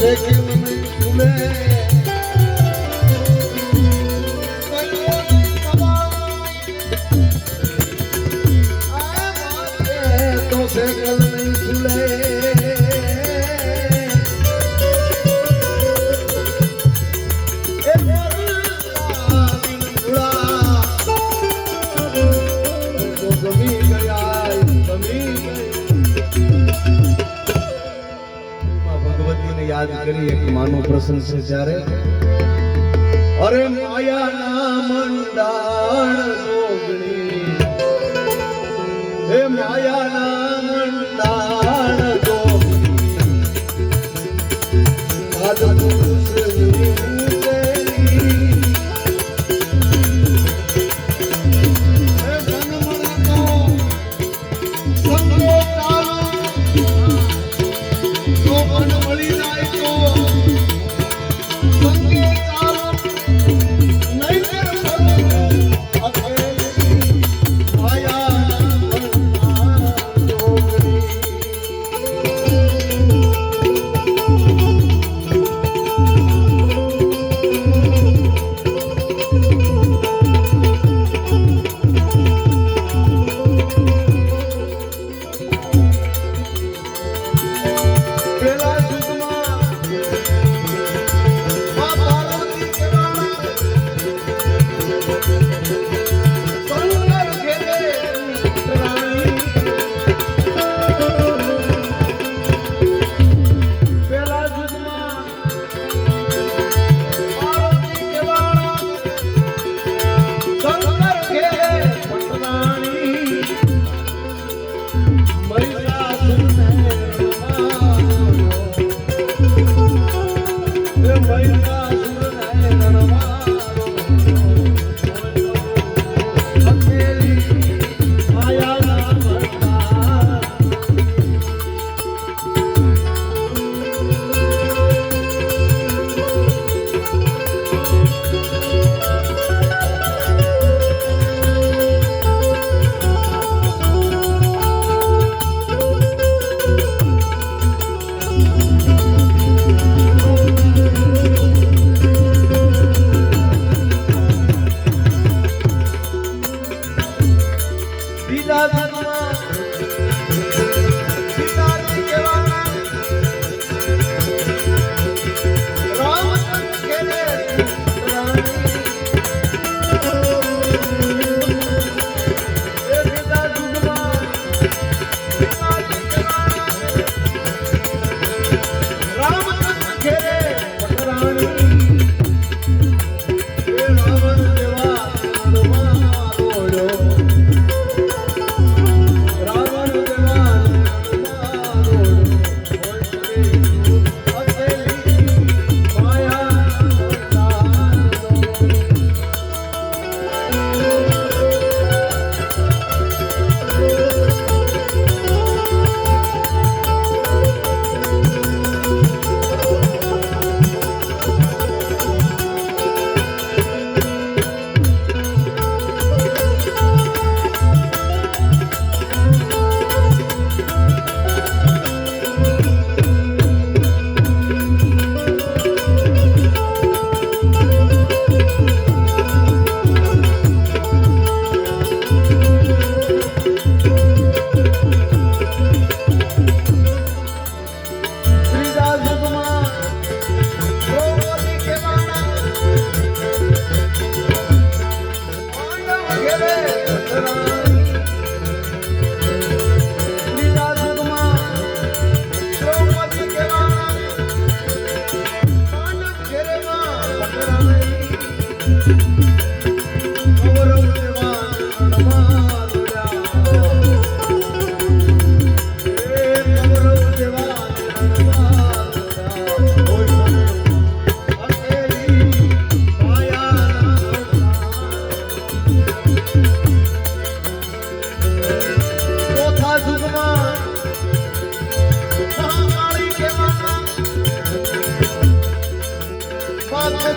लेकिन मैं तुम्हें યાદ કરી એક માનો પ્રસંગ છે જ્યારે અરે માયાના મંડાણ જોગણી હે મંડાણ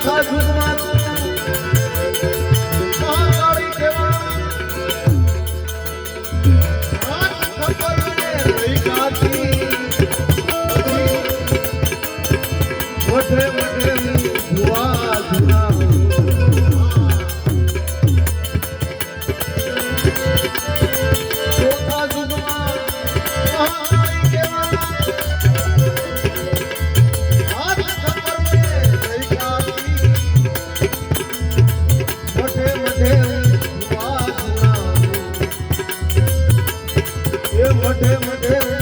সাধু মাতা મોઢે મોઢે